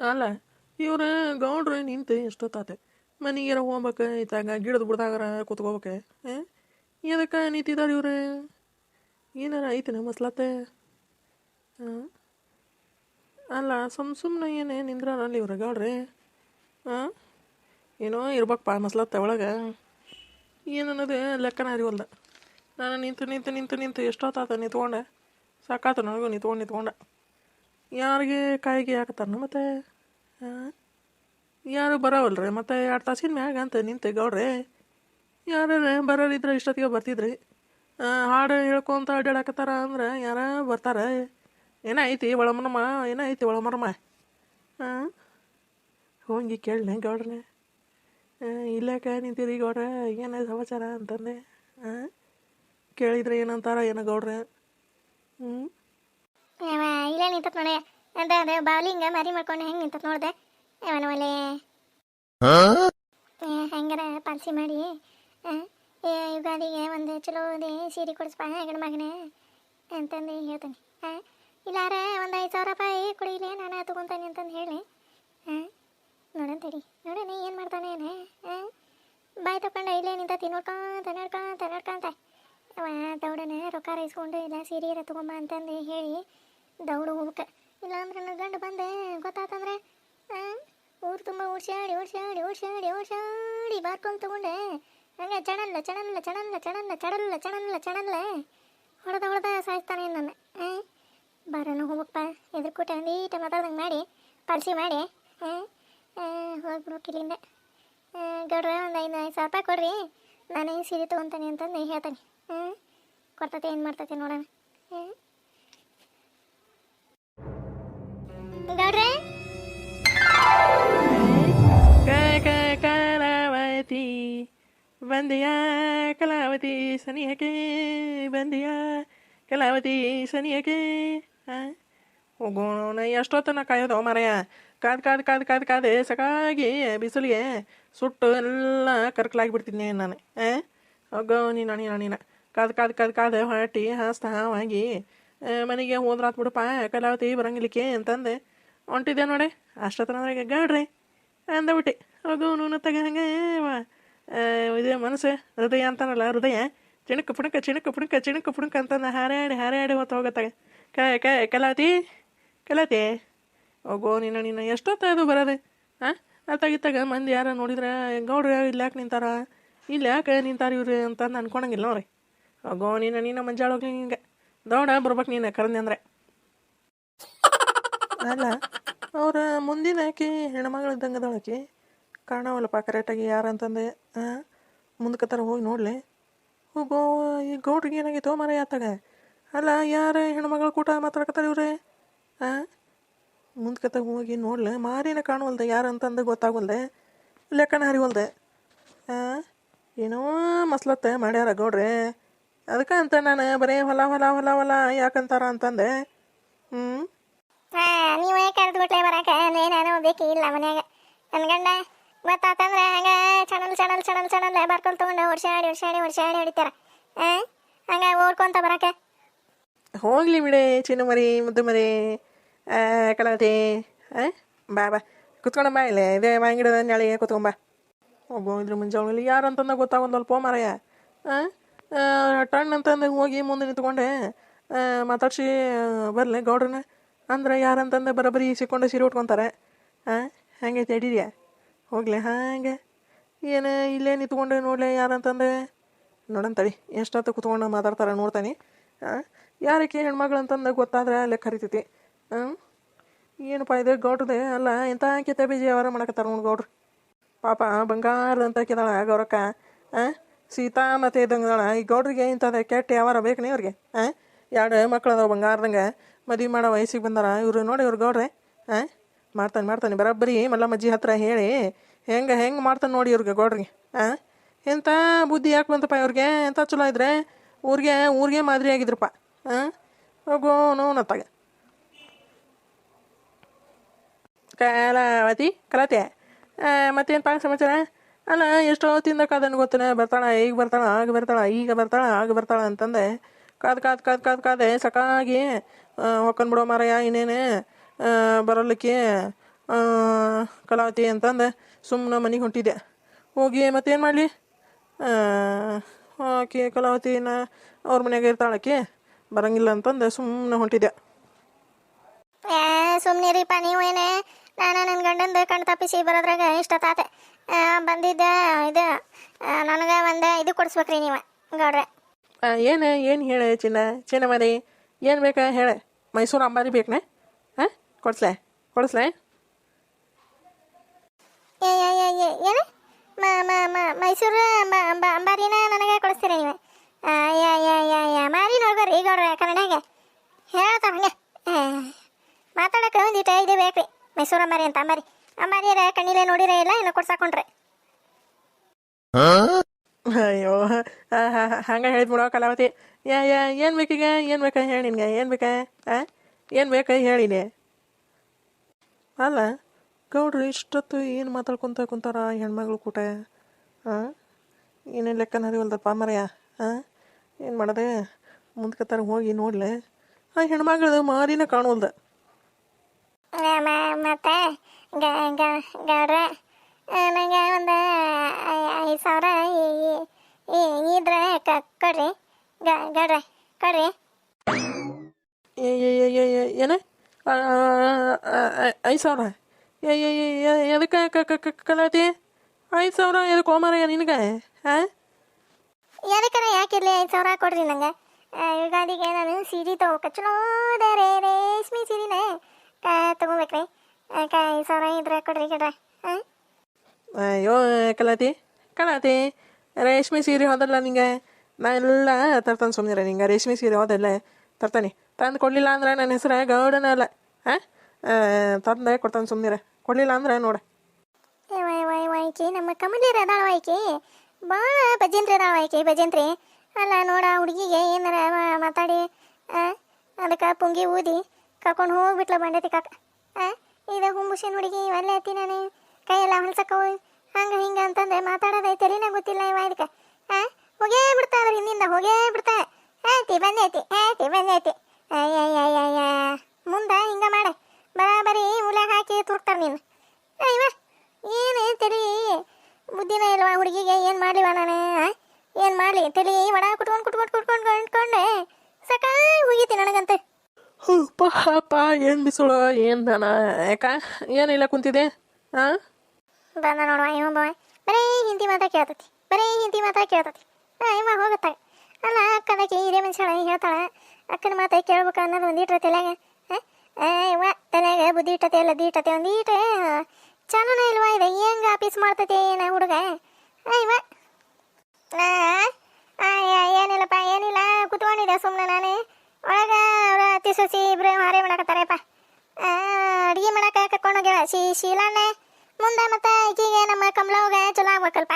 ಅಲ್ಲ, ಇವ್ರ ಗೌಡ್ರು ನಿಂತು ಎಷ್ಟೊತ್ತಾತೆ? ಮನೆಗಾರ ಹೋಗ್ಬೇಕು ಇತ್ತಾಗ ಗಿಡದ ಬಿಡ್ದಾಗಾರ ಕೂತ್ಕೋಬೇಕು, ಹಾಂ? ಎದಕ್ಕೆ ನಿಂತಿದ್ದಾರೆ ಇವ್ರು? ಏನಾರ ಐತಿನ ಮಸ್ಲತ್ತೆ ಹಾಂ? ಅಲ್ಲ, ಸುಮ್ ಸುಮ್ಮನೆ ಏನೇ ನಿಂದ್ರಲ್ಲಿ ಇವ್ರ ಗೌಡ್ರಿ? ಹಾಂ? ಏನೋ ಇರ್ಬೇಕಪ್ಪ ಮಸ್ಲತ್ತೆ ಒಳಗೆ. ಏನು ಅನ್ನೋದು ಲೆಕ್ಕನ ಅರಿವಲ್ದ. ನಾನು ನಿಂತು ನಿಂತು ನಿಂತು ನಿಂತು ಎಷ್ಟೊತ್ತಾತ ನಿಂತ್ಕೊಂಡೆ? ಸಾಕಾತು ನನಗೂ ನಿಂತ್ಕೊಂಡು ನಿಂತ್ಕೊಂಡೆ. ಯಾರಿಗೆ ಕಾಯಿಗೆ ಹಾಕತ್ತಾರ ಮತ್ತೆ? ಯಾರು ಬರೋವಲ್ರಿ? ಮತ್ತೆ ಎರಡು ತಾಸಿನ ಮ್ಯಾಗ ಅಂತ ನಿಂತೆ ಗೌಡ್ರಿ. ಯಾರು ಬರೋರಿದ್ರೆ ಇಷ್ಟೊತ್ತಿಗೆ ಬರ್ತಿದ್ರಿ? ಹಾಡು ಹೇಳ್ಕೊಂತ ಅಡ್ಡಾಡಕತ್ತಾರ ಅಂದ್ರೆ ಯಾರ ಬರ್ತಾರ? ಐತಿ ಒಳಮರಮ್ಮ ಏನಾಯ್ತಿ ಒಳಮರಮ್ಮ ಹಾಂ ಹೋಗಿ ಕೇಳನೆ ಗೌಡ್ರೆ ಇಲ್ಲಕ ನಿಂತೀರಿ ಗೌಡ್ರ? ಏನೇ ಸಮಾಚಾರ ಅಂತಂದೆ? ಹಾಂ ಕೇಳಿದ್ರೆ ಏನಂತಾರ ಏನೋ ಗೌಡ್ರೆ? ಹ್ಞೂ ಇಲ್ಲೇ ನಿಂತತ್ ನೋಡಿ. ಅದ ಅದ ಹಿಂಗ ಮರಿ ಮಾಡ್ಕೊಂಡು ಹೆಂಗೆ ನಿಂತತ್ ನೋಡ್ದೆ. ಅವನ ಒಲೆ ಹೆಂಗಾರ ಪಾಲ್ಸಿ ಮಾಡಿ. ಯುಗಾದಿಗೆ ಒಂದು ಚಲೋ ಅದೇ ಸೀರೆ ಕೊಡಿಸ್ಪ ಹೆಗಡ ಮಗನೇ ಅಂತಂದು ಹೇಳ್ತಾನೆ. ಹಾಂ ಇಲ್ಲಾರ ಒಂದು ಐದು ಸಾವಿರ ರೂಪಾಯಿ ಕೊಡಿಲಿ ನಾನು ತಗೊಂತಾನೆ ಅಂತಂದು ಹೇಳಿ. ಹಾಂ ನೋಡಂತಡಿ ನೋಡೋಣ ಏನು ಮಾಡ್ತಾನೆ ಏನೇ ಹಾಂ ಬಾಯ್ ತಗೊಂಡು ಇಲ್ಲೇ ನಿಂತ ನೋಡ್ಕೊಂತ ನೋಡ್ಕೊಂತ ನೋಡ್ಕೊಂತ. ಅವ ದೌಡನ ರೊಕ್ಕ ರೈಸ್ಕೊಂಡು ಇಲ್ಲ ಸೀರೆ ತಗೊಂಬ ಅಂತಂದು ಹೇಳಿ ದೌಡು ಹೋಗ್ಬೇಕು ಇಲ್ಲಾಂದ್ರೆ ನನ್ನ ಗಂಡು ಬಂದೆ, ಗೊತ್ತಾತಂದ್ರೆ ಊರು ತುಂಬ ಓಡ್ಸಾಡಿ ಓಡ್ಸಾಡಿ ಓಡ್ಸಾಡಿ ಓಡ್ಸಾಡಿ ಬಾರ್ಕೊಂಡು ತಗೊಂಡೆ. ಹಂಗೆ ಚಣಲ್ಲ ಚಣಲ್ಲ ಚಣಲ್ಲ ಚಣಲ್ಲ, ಚಡಲ್ಲ, ಚಣಲ್ಲ ಚಣಲ್ಲ. ಹೊಡೆದ ಹೊಡೆದ ಸಾಯಿಸ್ತಾನೆ ನನ್ನ ಬರೋಣ ಹೋಗಪ್ಪ ಕೂಟ ನೀಟ ಮಾತಾಡ್ದಂಗೆ ಮಾಡಿ ಪಾಲ್ಸಿ ಮಾಡಿ ಹೋಗ್ಬಿಡ್ಬೇಕು ಇಲ್ಲಿಂದ ಗೌಡ್ರ ಒಂದು ಐದು ಐದು ಸಾವಿರ ರೂಪಾಯಿ ಕೊಡ್ರಿ, ನಾನೇ ಸೀರೆ ತೊಗೊತಾನೆ ಅಂತಂದು ಹೇಳ್ತಾನೆ. ಹ್ಞೂ ಕೊಡ್ತತೆ, ಏನು ಮಾಡ್ತತೆ ನೋಡೋಣ. ಹ್ಞೂ ಕ ಕಲಾವತಿ, ಬಂದೆಯ ಕಲಾವತಿ ಸನಿಯಕ್ಕೆ ಬಂದೆಯ ಕಲಾವತಿ ಸನಿಹಕ್ಕೆ ಹೋಗೋಣ ಎಷ್ಟೊತ್ತನ ಕಾಯೋದು ಮರೆಯ. ಕಾದ್ ಕಾದ್ ಕಾದ್ ಕಾದ್, ಕಾದೆ ಸಕಾಗಿ ಬಿಸಿಲಿಗೆ ಸುಟ್ಟು ಎಲ್ಲ ಕರ್ಕಲಾಗಿ ಬಿಡ್ತೀನಿ ನಾನು ಹಾಂ ಹೋಗೋ ನೀನು ನೀನು ನೀನು. ಕಾದ್ ಕಾದ್ ಕಾದ್ ಕದ್ ಹೊಟ್ಟಿ ಹಸ್ತ, ಹಾವಾಗಿ ಮನೆಗೆ ಹೋದ್ರಾತ್ ಬಿಡಪ್ಪ ಕಲಾವತಿ ಬರಂಗಿಲಿಕ್ಕೆ ಅಂತಂದೆ. ಹೊಂಟಿದ್ದೆ ನೋಡಿ? ಅಷ್ಟೊತ್ತನಂದ್ರೆ ಗಾಡ್ರಿ ಅಂದಬಿಟ್ಟೆ ಹೋಗು ತಗ ಹಂಗೆ ಇದೇ ಮನಸ್ಸು, ಹೃದಯ ಅಂತಾನಲ್ಲ, ಹೃದಯ. ಚಿಣಕ ಪುಣಕ ಚಿಣಕ ಪುಣಕ ಚಿಣಕ ಪುಣಕ ಅಂತಂದ ಹಾರಾಡಿ ಹಾರಾಡಿ ಹೊತ್ತು ಹೋಗತ್ತಾಗ. ಕ ಕ, ಕಲಾವತಿ ಕಲಾತಿ ಹೋಗೋ ನಿನ್ನ ನಿನ್ನ ಅದು ಬರೋದೆ. ಹಾಂ ಅತ್ತಾಗಿತ್ತಾಗ ಮಂದಿ ಯಾರ ನೋಡಿದ್ರೆ, ಗೌಡ್ರು ಇಲ್ಲಿ ಯಾಕೆ ನಿಂತಾರ? ಇಲ್ಲಿ ಯಾಕೆ ನಿಂತಾರ ಇವ್ರಿ ಅಂತಂದು ಅನ್ಕೊಳಂಗಿಲ್ಲ ನೋಡ್ರಿ. ಹೋಗೋ ನೀನು ನೀನು ಮಂಜಾಳ ಹೋಗ್ಲಿ ಹಿಂಗೆ ದೌಡ, ಬರ್ಬೇಕು ನೀನು, ಕರಂದಿ ಅಂದ್ರೆ. ಅಲ್ಲ, ಅವ್ರ ಮುಂದಿನ ಆಕಿ ಹೆಣ್ಮಗಳ ಇದ್ದಂಗೆ ಅದಾಳಕಿ ಕಾಣವಲ್ಲಪ್ಪ, ಕರೆಕ್ಟಾಗಿ ಯಾರಂತಂದೆ ಮುಂದಕ್ಕೆ ತರ ಹೋಗಿ ನೋಡ್ಲಿ. ಹೋಗೋ, ಈ ಗೌಡ್ರಿಗೆ ಏನಾಗಿತ್ತು ಮರ ಯಾತಾಗ ಅಲ್ಲ, ಯಾರು ಹೆಣ್ಮಗಳ ಕೂಟ ಮಾತಾಡ್ಕತ್ತಾರ ಇವ್ರೆ? ಹಾಂ ತಗ ಹೋಗಿ ನೋಡ್ಲೆ. ಮಾರಿನ ಕಾಣುವಲ್ದೆ ಯಾರು ಅಂತಂದು ಗೊತ್ತಾಗವಲ್ದೆ. ಲೆಕ್ಕನ ಹರಿವಲ್ದೆ. ಹಾಂ ಏನೋ ಮಸ್ಲತ್ತೆ ಮಾಡ್ಯಾರ ಗೌಡ್ರೆ. ಅದಕ್ಕೆ ಅಂತ ನಾನು ಬರೇ ಹೊಲ ಹೊಲ ಹೊಲ ಹೊಲ ಯಾಕಂತಾರ ಅಂತಂದೆ. ಹ್ಞೂ ಹಾಂ ನೀವೇ ಕರೆದು ಬಿಟ್ಲೆ ಬರಕ ನಾನು ಬೇಕಿಲ್ಲ ಮನ್ಯಾಗ. ನನ್ನ ಗಂಡ ಗೊತ್ತಾತಂದ್ರೆ ಹಂಗೆ ಚಣಲ್ ಚಣಲ್ ಚಣಲ್ ಚಣಲ್ ಬರ್ಕೊಂಡು ತೊಗೊಂಡು ಹೊಡ್ಸಾಡಿ ಹೊಡ್ಸಾಡಿ ಹೊಡ್ಸಾಡಿ ಹೊಡಿತಾರ. ಹಾಂ ಹಂಗೆ ಓಡ್ಕೊಂತ ಬರಕ. ಹೋಗ್ಲಿ ಬಿಡೆ ಚಿನ್ನ ಮರಿ ಮುದ್ದು ಮರಿ. ಕಲಾವತಿ ಹಾಂ ಬಾ ಬಾ. ಕುತ್ಕೊಂಡ ಬಾ ಇಲ್ಲೇ. ಇದೇ ಮಾಂಗಿಡದ ನಾಳೆಗೆ ಕುತ್ಕೊಂಬ ಹೋಗೋ ಇದ್ರ ಮುಂಜಾವಳಿ ಯಾರು ಅಂತಂದ ಗೊತ್ತಾಗೊಂದಲ್ಪ ಮಾರಾಯ. ಹಾಂ ಟಣ್ ಅಂತಂದು ಹೋಗಿ ಮುಂದೆ ನಿಂತ್ಕೊಂಡೆ ಮಾತಾಡ್ಸಿ, ಬರಲೆ ಗೌಡ್ರನ್ನ. ಅಂದ್ರೆ ಯಾರಂತಂದು ಬರೋಬ್ಬರಿ ಸಿಕ್ಕೊಂಡು ಸೀರೆ ಉಟ್ಕೊತಾರೆ. ಹಾಂ ಹಾಗೆ ತಡೀರಿಯ ಹೋಗ್ಲಿ ಹಾಗೆ. ಏನು, ಇಲ್ಲೇ ನಿಂತ್ಕೊಂಡೆ ನೋಡ್ಲೆ ಯಾರಂತಂದೆ ನೋಡಂತಡಿ ಎಷ್ಟೊತ್ತು ಕುತ್ಕೊಂಡು ಮಾತಾಡ್ತಾರೆ ನೋಡ್ತಾನೆ. ಹಾಂ ಯಾರಕ್ಕೆ ಹೆಣ್ಮಗಳು ಅಂತಂದು ಗೊತ್ತಾದ್ರೆ ಲೆಕ್ಕ ಕರಿತೈತಿ. ಹಾಂ ಏನಪ್ಪ ಇದು ಗೌಡ್ರದೆ ಅಲ್ಲ ಎಂಥ ಕೆತ್ತ ಬೀಜ ವ್ಯವಹಾರ ಮಾಡಕತ್ತಾರ ನೋಡಿ ಗೌಡ್ರು. ಪಾಪ ಬಂಗಾರದಂತ ಕೆದಾಳ ಗೌರಕ್ಕ. ಹಾಂ ಸೀತಾ ಮತ್ತೆ ಇದ್ದಂಗದಾಳ. ಈ ಗೌಡ್ರಿಗೆ ಇಂಥದ್ದು ಕೆಟ್ಟ ವ್ಯವಹಾರ ಬೇಕನೇ ಇವ್ರಿಗೆ ಹಾಂ ಎರಡು ಮಕ್ಳು ಅದಾವ ಬಂಗಾರದಂಗೆ ಮದುವೆ ಮಾಡೋ ವಯಸ್ಸಿಗೆ ಬಂದಾರ, ಇವರು ನೋಡಿ ಇವ್ರು ಗೌಡ್ರೆ ಹಾಂ ಮಾಡ್ತಾನೆ ಮಾಡ್ತಾನೆ, ಬರೋಬ್ಬರಿ ಮಲ್ಲಮ್ಮಜ್ಜಿ ಹತ್ರ ಹೇಳಿ, ಹೆಂಗೆ ಹೆಂಗೆ ಮಾಡ್ತಾನೆ ನೋಡಿ ಇವ್ರಿಗೆ ಗೌಡ್ರಿಗೆ ಹಾಂ ಎಂಥ ಬುದ್ಧಿ ಯಾಕೆ ಬಂತಪ್ಪ ಇವ್ರಿಗೆ ಎಂಥ ಚಲೋ ಇದ್ರೆ ಊರಿಗೆ ಊರಿಗೆ ಮಾದರಿ ಆಗಿದ್ರಪ್ಪ ಹಾಂ ಹೋಗೋ ನೋನತ್ತಾಗ ಕಲಾವತಿ, ಕಲಾತೆ ಮತ್ತೇನಪ್ಪ ಸಮಾಚಾರ? ಅಲ್ಲ, ಎಷ್ಟೋ ತಿಂದ ಕಾದನ್ನು ಗೊತ್ತೇನೆ, ಬರ್ತಾಳ, ಈಗ ಬರ್ತಾಳ, ಆಗ ಬರ್ತಾಳ, ಈಗ ಬರ್ತಾಳ, ಆಗ ಬರ್ತಾಳ ಅಂತಂದೆ. ಕಾದ್ ಕಾದ್ ಕಾದ್ ಕಾದ್, ಕಾದೆ, ಸಕಾಗಿ ಹೊಕ್ಕನ್ ಬಿಡೋ ಮಾರಯ್ಯ, ಇನ್ನೇನೆ ಬರಲಿಕ್ಕೆ ಕಲಾವತಿ ಅಂತಂದೆ. ಸುಮ್ಮನೆ ಮನೆಗೆ ಹೊಂಟಿದ್ದೆ. ಹೋಗಿ, ಮತ್ತೇನು ಮಾಡಲಿ? ಆಕೆ ಕಲಾವತಿನ ಅವ್ರ ಮನೆಯಾಗ ಇರ್ತಾಳಕ್ಕೆ, ಬರಂಗಿಲ್ಲ ಅಂತಂದು ಸುಮ್ಮನೆ ಹೊಂಟಿದ್ದೆ. ಸುಮ್ಮನೆ ರೀಪ ನೀವೇನೆ? ನಾನು ನನ್ನ ಗಂಡಂದು ಕಣ್ ಬರೋದ್ರಾಗ ಬರೋದ್ರಾಗ ತಾತೆ. ಬಂದಿದ್ದ ಇದು ನನಗೆ ಒಂದು ಇದು ಕೊಡಿಸ್ಬೇಕ್ರಿ ನೀವು ಗೌಡ್ರೆ. ಏನು ಏನು ಹೇಳ ಚಿನ್ನ ಚಿನ್ನ ಮರಿ ಏನು ಬೇಕಾ ಹೇಳ. ಮೈಸೂರು ಅಂಬಾರಿ ಬೇಕನೆ? ಹಾಂ ಕೊಡಿಸ್ಲೆ ಕೊಡಿಸ್ಲೆ. ಏನು? ಮ ಮ ಮ ಮೈಸೂರು ಅಂಬ- ಅಂಬ- ಅಂಬಾರಿನ ನನಗೆ ಕೊಡಿಸ್ತೀರಿ ನೀವು? ಮಾರಿ ನೋಡ್ಬರ್ರಿ ಗೌಡ್ರೆ ಕನ್ನಡಗೆ ಹೇಳ್ತಾರ ಮಾತಾಡಕ್ಕೆ ಒಂದಿಟ್ಟು ಇದು ಬೇಕ್ರಿ ಮೈಸೂರು ಅಂಬಾರಿ ಅಂತ ಅಂಬಾರಿ. ಅಂಬಾರಿಯರ ಕಣ್ಣಿಲೆ ನೋಡಿರೇ ಇಲ್ಲ ಏನೋ ಕೊಡ್ಸಾಕೊಂಡ್ರೆ ಅಯ್ಯೋ ಹಂಗ ಹೇಳಿದ್ ಬಿಡೋ ಕಲಾವತಿ. ಯಾ ಯಾ ಏನು ಬೇಕೀಗ ಏನು ಬೇಕಾ ಹೇಳಿ ನಿನ್ಗೆ? ಏನು ಬೇಕಾ? ಹಾಂ ಏನು ಬೇಕಾ ಹೇಳಿನಿ ಅಲ್ಲ, ಗೌಡ್ರು ಇಷ್ಟೊತ್ತು ಏನು ಮಾತಾಡ್ಕೊತ ಕುಂತಾರ ಹೆಣ್ಮಗಳು ಕೂಟ? ಹಾಂ ಏನೇನು ಲೆಕ್ಕನ ಹರಿವಲ್ದಪ್ಪ ಮರೆಯ? ಹಾಂ ಏನು ಮಾಡೋದೆ? ಮುಂದ್ಕತ್ತಾರ ಹೋಗಿ ನೋಡ್ಲೆ. ಆ ಹೆಣ್ಮಗಳದು ಮಾರಿನ ಗ- ಗೌಡ್ರೆ ನನಗೆ ಒಂದು ಐದು ಸಾವಿರ ಈ- ಈ- ಇದ್ರೆ ಕ- ಕೊಡ್ರಿ ಗ- ಗೌಡ್ರೆ ಕೊಡ್ರಿ ಏ ಏ ಏ ಏ ಏ ಏನ ಐದು ಸಾವಿರ ಏ ಏ ಏ ಏ- ಎದಕ್ಕೆ ಕ ಕ ಕ ಕಲಾತಿ ಐದು ಸಾವಿರ ಎದಕ್ಕೆ ಹೋಮಾರ ನಿನಗೆ ಹಾಂ ಯಾರಕ್ಕಾರ ಯಾಕಿರ್ಲಿ ಐದು ಸಾವಿರ ಕೊಡ್ರಿ ನಂಗೆ ಆ, ಯುಗಾದಿಗೆ ನಾನು ಸೀರೆ ತಗೋಕ ಚಲೋ ಅದ ರೇ ರೇಷ್ಮೆ ಸೀರೆನೇ ಕ ತಗೋಬೇಕ್ರಿ ಆ, ಕ ಐದು ಸಾವಿರ ಇದ್ರೆ ಕೊಡ್ರಿ ಗೌಡ್ರೆ ಹಾಂ? ಅಯ್ಯೋ ಕಲಾತಿ ಕಲಾತಿ ರೇಷ್ಮೆ ಸೀರೆ ಹೋದಲ್ಲ ನಿಂಗೆ? ನಾ ಎಲ್ಲ ತರ್ತಾನೆ ಸುಮ್ಮನೆ ನಿಂಗೆ ರೇಷ್ಮೆ ಸೀರೆ ಹೋದಲ್ಲ ತರ್ತಾನೆ. ತಂದು ಕೊಡಲಿಲ್ಲ ಅಂದ್ರೆ ನನ್ನ ಹೆಸರು ಗೌಡನ ಅಲ್ಲ ಹಾಂ? ತಂದೆ ಕೊಡ್ತಾನೆ ಸುಮ್ಮನೆ ಕೊಡಲಿಲ್ಲ ಅಂದ್ರೆ ನೋಡ. ವಾಯ್ಕಿ ನಮ್ಮ ಕಮಲಿರ ಅದಾಳ ವಾಯ್ಕಿ ಭಾಳ ಭಜಂತ್ರಿ ಅದಾಳ ವಾಯ್ಕಿ ಭಜಂತ್ರಿ ಅಲ್ಲ ನೋಡ ಹುಡುಗಿಗೆ ಏನಾರ ಮಾತಾಡಿ ಅದಕ್ಕೆ ಪುಂಗಿ ಊದಿ ಕರ್ಕೊಂಡು ಹೋಗ್ಬಿಟ್ಲ ಬಂಡೈತಿ ಕಾಕ ಆ, ಇದು ಹುಂಬುಷನ್ ಹುಡುಗಿ ಒಳ್ಳೆ ಐತಿ ನಾನು? ಕೈಯೆಲ್ಲ ಹೊಲ್ಸಕ್ಕವು ಹಂಗೆ ಹಿಂಗೆ ಅಂತಂದ್ರೆ ಮಾತಾಡೋದೈತೆ ರೀ ಗೊತ್ತಿಲ್ಲ ಇವ ಇದಕ್ಕೆ. ಹಾಂ ಹೋಗೇ ಬಿಡ್ತಾ ಅದ್ರ ಹಿಂದಿಂದ, ಹೋಗೇ ಬಿಡ್ತಾ. ಐತಿ ಬಂದೈತಿ ಐತಿ. ಬಂದೈತಿ ಅಯ್ಯಯ್ಯಯ್ಯಯ್ಯ, ಮುಂದೆ ಹಿಂಗೆ ಮಾಡೆ. ಬರಾಬರಿ ಉಲ್ಯಾಗ ಹಾಕಿ ತುರ್ಕ್ತಾರೆ ನೀನು. ಅಯ್ಯವ ಏನು ತೆಲಿ? ಬುದ್ಧಿನ ಇಲ್ವಾ ಹುಡುಗಿಗೆ? ಏನು ಮಾಡಲಿವ ನಾನು ಏನು ಮಾಡಲಿ? ತಲಿ ಒಡ ಕುಟ್ಕೊಂಡು ಕುಟ್ಕೊಂಡು ಕುಟ್ಕೊಂಡು ಕುಟ್ಕೊಂಡು. ಸಕಾಯಿ ಹೋಗಿತಿ ನನಗಂತ. ಪಾಪ ಏನು ಬಿಸಿಳು ಏನು ದನ ಯಾಕ ಏನಿಲ್ಲ ಕುಂತಿದೆ ಹಾಂ ಬಂದ ನೋಡುವ, ಇವ ಬಾಯ್ ಬರೀ ಹಿಂದಿ ಮಾತಾ ಕೇಳ್ತತಿ, ಬರೀ ಹಿಂದಿ ಮಾತಾ ಕೇಳ್ತತಿ. ಇವ ಹೋಗತ್ತಾಗ ಅಲ್ಲ ಅಕ್ಕದಕ್ಕೆ ಹಿರಿಯ ಮನುಷ್ಯಳ, ಹೇಳ್ತಾಳೆ. ಅಕ್ಕನ ಮಾತಾ ಕೇಳ್ಬೇಕು ಅನ್ನೋದು ಒಂದಿಟ್ರೆ ತಲೆಗೆ ಹಾಂ ಇವ ತಲೆಗೆ ಬುದ್ಧಿ ಇಟ್ಟತೆ ಎಲ್ಲ ಇಟ್ಟತೆ ಒಂದೀಟ ಚಾಲನ ಇಲ್ವಾ ಇದೆ? ಹೆಂಗ ಆಫೀಸ್ ಮಾಡ್ತತಿ ಏನ ಹುಡುಗ? ಇವ? ಏನಿಲ್ಲಪ್ಪ, ಏನಿಲ್ಲ, ಕುತ್ಕೊಂಡಿದ್ದೆ ಸುಮ್ಮನೆ ನಾನು. ಒಳಗ ಅತಿ ಸೊಸಿ ಇಬ್ರು ಹಾರೆ ಮಾಡಕತ್ತಾರಪ್ಪ ಅಡುಗೆ ಕರ್ಕೊಂಡು ಹೋಗ್ಯಾಳ ಶೀ ಶೀಲಾನೆ. ಮುಂದೆ ಮತ್ತೆ ಈಕಿಗೆ ನಮ್ಮ ಕಮಲವ್ಗ ಚಲೋ ಆಗ್ಬೇಕಲ್ಪ.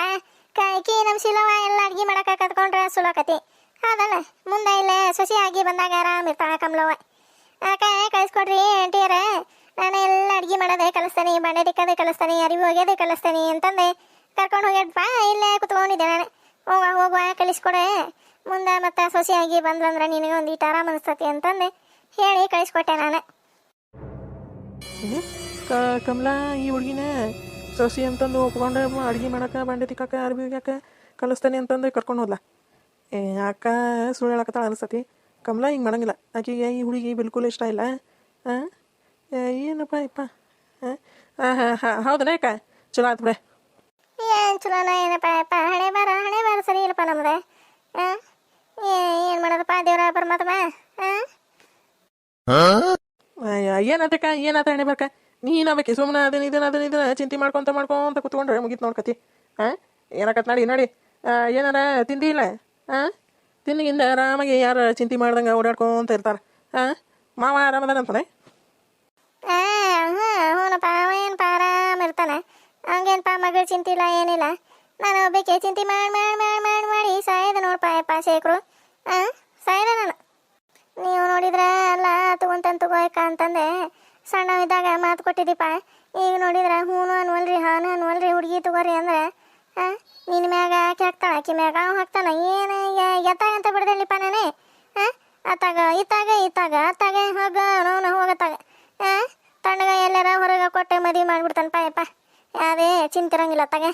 ಈಕಿ ನಮ್ಮ ಶೀಲವ ಎಲ್ಲ ಅಡುಗೆ ಮಾಡಕ್ಕೆ ಕತ್ಕೊಂಡ್ರೆ ಸುಲಕತಿ ಹೌದಲ್ಲ ಮುಂದೆ ಇಲ್ಲೇ ಸೊಸಿ ಆಗಿ ಬಂದಾಗ ಆರಾಮ್ ಇರ್ತಾಳೆ ಕಮಲವ ಯಾಕೆ ಕಳಿಸ್ಕೊಡ್ರಿ ಆಂಟಿಯರ. ನಾನು ಎಲ್ಲ ಅಡುಗೆ ಮಾಡೋದೇ ಕಲಿಸ್ತಾನೆ, ಬಂಡೆ ತಿಕ್ಕದೆ ಕಲಿಸ್ತಾನೆ, ಅರಿವು ಒಗೆಯೋದೇ ಕಲಿಸ್ತಾನೆ ಅಂತಂದೆ. ಕರ್ಕೊಂಡು ಹೋಗ್ಯಪ್ಪ ಇಲ್ಲೇ ಕುತ್ಕೊಂಡಿದ್ದೆ ನಾನು. ಹೋಗುವ ಹೋಗುವ ಕಳಿಸ್ಕೊಡೆ ಮುಂದೆ ಮತ್ತೆ ಸೊಸೆಯಾಗಿ ಬಂದ್ರಂದ್ರೆ ನಿನಗೆ ಒಂದು ಈಟ ಆರಾಮ ಅನಿಸ್ತತಿ ಅಂತಂದೆ. ಹೇಳಿ ಕಳಿಸ್ಕೊಟ್ಟೆ ನಾನು. ಕಮಲಾ ಈ ಹುಡುಗಿನ ಸೊಸಿ ಅಂತಂದು ಒಪ್ಕೊಂಡು ಅಡುಗೆ ಮಾಡಕ್ಕೆ ಬಂಡೆ ತಿಕ್ಕಕ್ಕೆ ಅರ್ಬಿ ಹೋಗ್ಯಾಕ ಕಲಿಸ್ತಾನೆ ಅಂತಂದು ಕರ್ಕೊಂಡು ಹೋದ್ಲ? ಏ ಅಕ್ಕ ಸುಳ್ಳು ಹೇಳಕತ್ತಾಳ ಅನಿಸ್ತತಿ ಕಮಲಾ ಹಿಂಗೆ ಮಾಡಂಗಿಲ್ಲ. ಆಕೆಗೆ ಈ ಹುಡುಗಿ ಬಿಲ್ಕುಲ್ ಇಷ್ಟ ಇಲ್ಲ. ಹಾಂ ಏನಪ್ಪ ಇಪ್ಪ? ಹಾಂ ಹಾಂ ಹಾಂ ಹೌದನ ಅಕ್ಕ ಚಲೋ ಆಯ್ತು ಬಿಡೆ. ಏನು ಚಲೋನ ಏನಪ್ಪ ಅಪ್ಪ ಹಣೆ ಬಾರ ಹಣೆ ಬಾರ ಸರಿ ಇಲ್ಲಪ್ಪ ನಮ್ದು ಹಾಂ ಏನು ಮಾಡೋದಪ್ಪ ದೇವರ ಪರಮಾತ್ಮ? ಹಾಂ ಏನತ್ತಕ್ಕ ಏನಾತ ಎಣ್ಣೆ ಬರ್ಕ ನೀನು ಬೇಕಿ ಸುಮ್ಮನೆ ಅದನ್ನ ಇದನ್ನ ಅದನ್ನ ಇದನ್ನ ಚಿಂತೆ ಮಾಡ್ಕೊಂತ ಮಾಡ್ಕೊಂತ ಕುತ್ಕೊಂಡ್ರೆ ಮುಗಿತ್ ನೋಡ್ಕತಿ ಹಾಂ ಏನಕತ್ ನಡಿ ನೋಡಿ. ಆ, ಏನಾರ ತಿಂಡಿ ಇಲ್ಲ? ಹಾಂ ತಿನ್ನಿಗಿಂದ ಆರಾಮಾಗಿ ಯಾರು ಚಿಂತೆ ಮಾಡ್ದಂಗ ಓಡಾಡ್ಕೊಂತ ಇರ್ತಾರೆ? ಹಾಂ ಮಾವ ಆರಾಮದಾನಂತಾನೆ ಆ, ಹ್ಞೂ ಹ್ಞೂನಪ್ಪ ಅವ ಏನಪ್ಪ ಆರಾಮ ಇರ್ತಾನೆ? ಮಗಳು ಚಿಂತಿಲ್ಲ ಏನಿಲ್ಲ. ನಾನು ಒಬ್ಬಕ್ಕೆ ಚಿಂತೆ ಮಾಡಿ ಮಾಡಿ ಮಾಡಿ ಮಾಡಿ ಮಾಡಿ ನೋಡ್ಪಾಯಪ್ಪ ನೋಡಪ್ಪ ಶೇಖರು. ಹಾಂ ತಗೋಯಕ್ಕ ಅಂತಂದೆ. ಸಣ್ಣವಿದ್ದಾಗ ಮಾತು ಕೊಟ್ಟಿದ್ದೀಪ ಈಗ ನೋಡಿದ್ರೆ ಹೂನು ಅನ್ವಲ್ರಿ, ಹಾನು ಅನ್ವಲ್ರಿ, ಹುಡುಗಿ ತಗೋರಿ ಅಂದ್ರೆ ನಿನ್ನ ಮ್ಯಾಗ ಆಕೆ ಹಾಕ್ತಾಳೆ, ಆಕೆ ಮ್ಯಾಗ ಅವ ಹಾಕ್ತಾನ. ಏನು ಎತ್ತಾಗ ಅಂತ ಬಿಡ್ದಲ್ಲಿಪ್ಪ ನಾನೇ. ಅತ್ತಾಗ ಇತ್ತಾಗ ಇತ್ತಾಗ ಅತ್ತಾಗ ಹೋಗ ನೋನ ಹೋಗತ್ತಾಗ. ತಣ್ಣಗ ಎಲ್ಲಾರ ಹೊರಗೆ ಕೊಟ್ಟೆ ಮದುವೆ ಮಾಡಿಬಿಡ್ತಾನಪ್ಪ ಯಪ್ಪ ಯಾವುದೇ ಚಿಂತಿರಂಗಿಲ್ಲ ತಗೆ